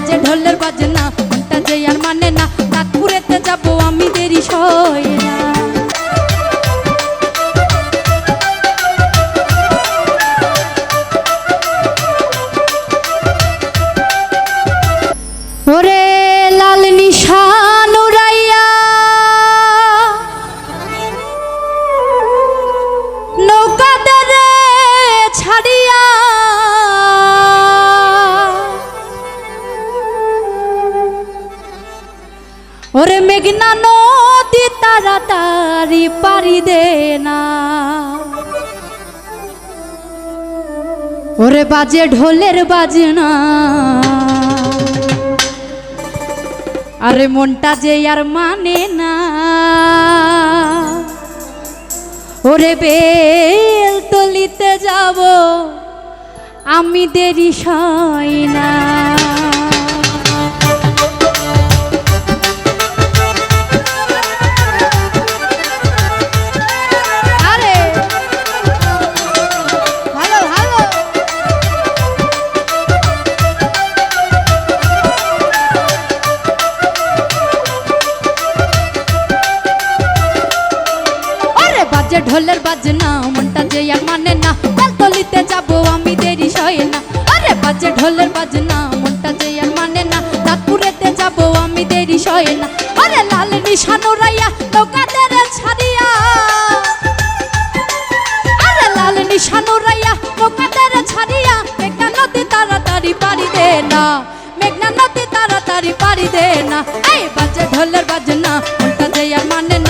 বাজে, ঢোলের বাজে না মনটা যে আর মানে না। নাগপুরেতে যাব আমি দেরি সয় ওরে মেঘনা নদী তাড়াতাড়ি পারি দে না। ওরে বাজে ঢোলের বাজনা। আরে মনটা যে আর মানে না। ওরে বেল তলিতে যাব, আমি দেরি সই না। ঢোলের বাজনা, মনটা যে আর মানে না। বেল তলিতে যাব আমি দেরি সয় না। আরে বাজে ঢোলের বাজনা, মনটা যে আর মানে না। নাগপুরেতে যাব আমি দেরি সয় না। আরে লাল নিশান উড়াইয়া নৌকাদের ছাড়িয়া। আরে লাল নিশান উড়াইয়া নৌকাদের ছাড়িয়া, মেঘনা নদী তাড়াতাড়ি পারি দে না। মেঘনা নদী তাড়াতাড়ি পারি দে না। এই বাজে ঢোলের বাজনা, মনটা যে আর মানে না।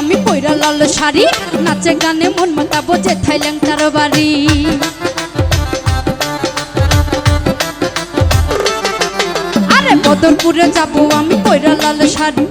লাল শাড়ি, নাচে গানে মন মাতাবো যে থাইল্যাং তার বাড়ি। আরে বদরপুরে যাব আমি কইরা লাল শাড়ি।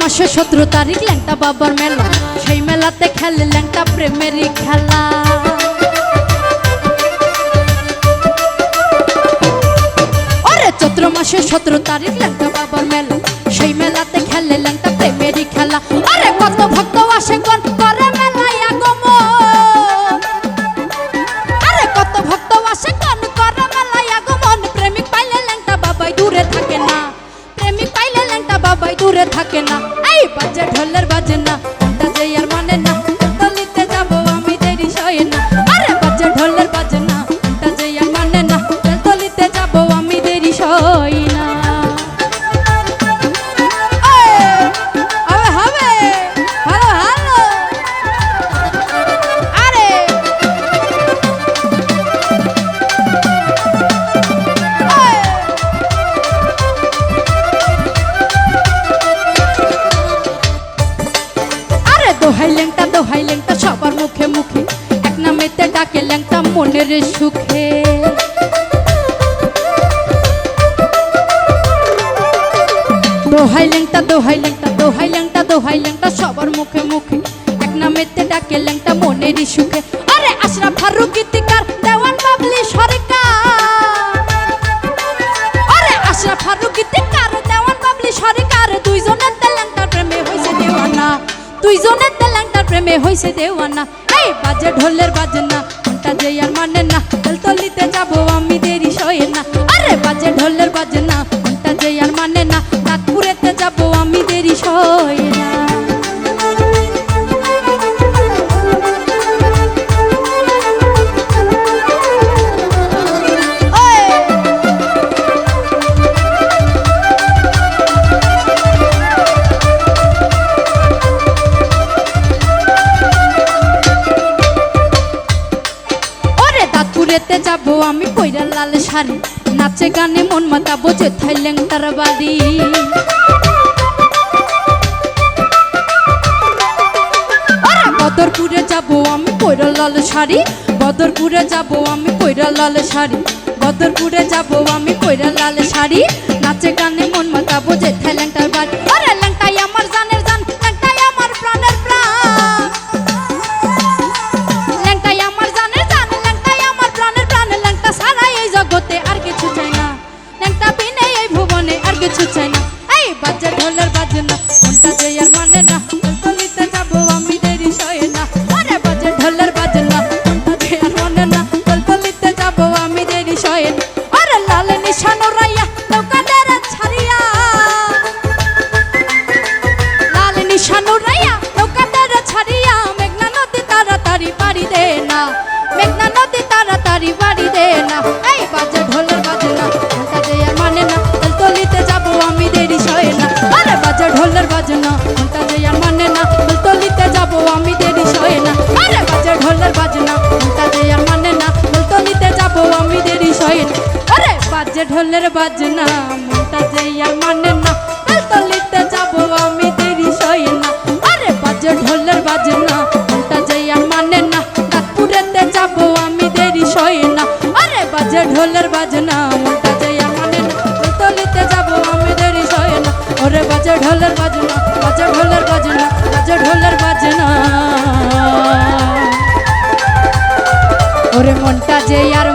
মাসে সতেরো তারিখ ল্যাংটা বাবার মেলা। সেই মেলাতে খেলে ল্যাংটা প্রেমেরই খেলা। চৈত্র মাসে সতেরো তারিখ ল্যাংটা বাবার মেলা। সেই মেলাতে খেলে ল্যাংটা থাকে না। এই বাজে ঢোলের বাজে না আর মানে দোহাই ল্যাংটা দোহাই ল্যাংটা দোহাই ল্যাংটা দোহাই ল্যাংটা সবার মুখে মুখে। এক নামেতে ডাকে ল্যাংটা মনেরই সুখে। আরে আশরাফ ফারুক গীতিকার, দেওয়ান বাবলি সরকার। আরে আশরাফ ফারুক গীতিকার, দেওয়ান বাবলি সরকার। দুইজনের তেলেঙ্কার প্রেমে হইছে দেওয়ানা। দুইজনের তেলেঙ্কার প্রেমে হইছে দেওয়ানা। এই বাজে ঢোলের বাজনা, কোনটা যে আর মানে না। তলিতে যাব আমি দেরি সয়ে না। আরে বাজে ঢোলের শাড়ি নাচে গানে মন মাতা বোঝে থাইলেন তার বাড়ি বদরপুরে যাব আমি কইরা লাল শাড়ি বদরপুরে যাব আমি কইরা লাল শাড়ি বদরপুরে যাব আমি কইরা লাল শাড়ি নাচে গানে মন মাতা বোঝে থাইলেন কিছু চাই না। এই বাজে ঢোলের বাজে না মনটা যে আর মানে না? তলিতে যাব আমি দেরি সয়ে না। আরে বাজে ঢোলের বাজে না মনটা যে আর মানে না? তলিতে যাব আমি দেরি সয়ে আরে লাল নিশানো রাইয়া, নৌকাদের ছাড়িয়া। বাজে ঢোলের বাজে না মনটা যে মানে না। তলিতে যাব আমি দেরি সয়ে না। আরে বাজে ঢোলের বাজে না মনটা যে আর মানে না। নাগপুরেতে যাব আমি দেরি সয়ে না। আরে বাজে ঢোলের বাজে না মনটা যে মানে না। তলিতে যাব আমি দেরি সয়ে না। ওরে বাজে ঢোলের বাজে না বাজে ঢোলের বাজে না বাজে ঢোলের বাজে না ওরে মনটা যে আর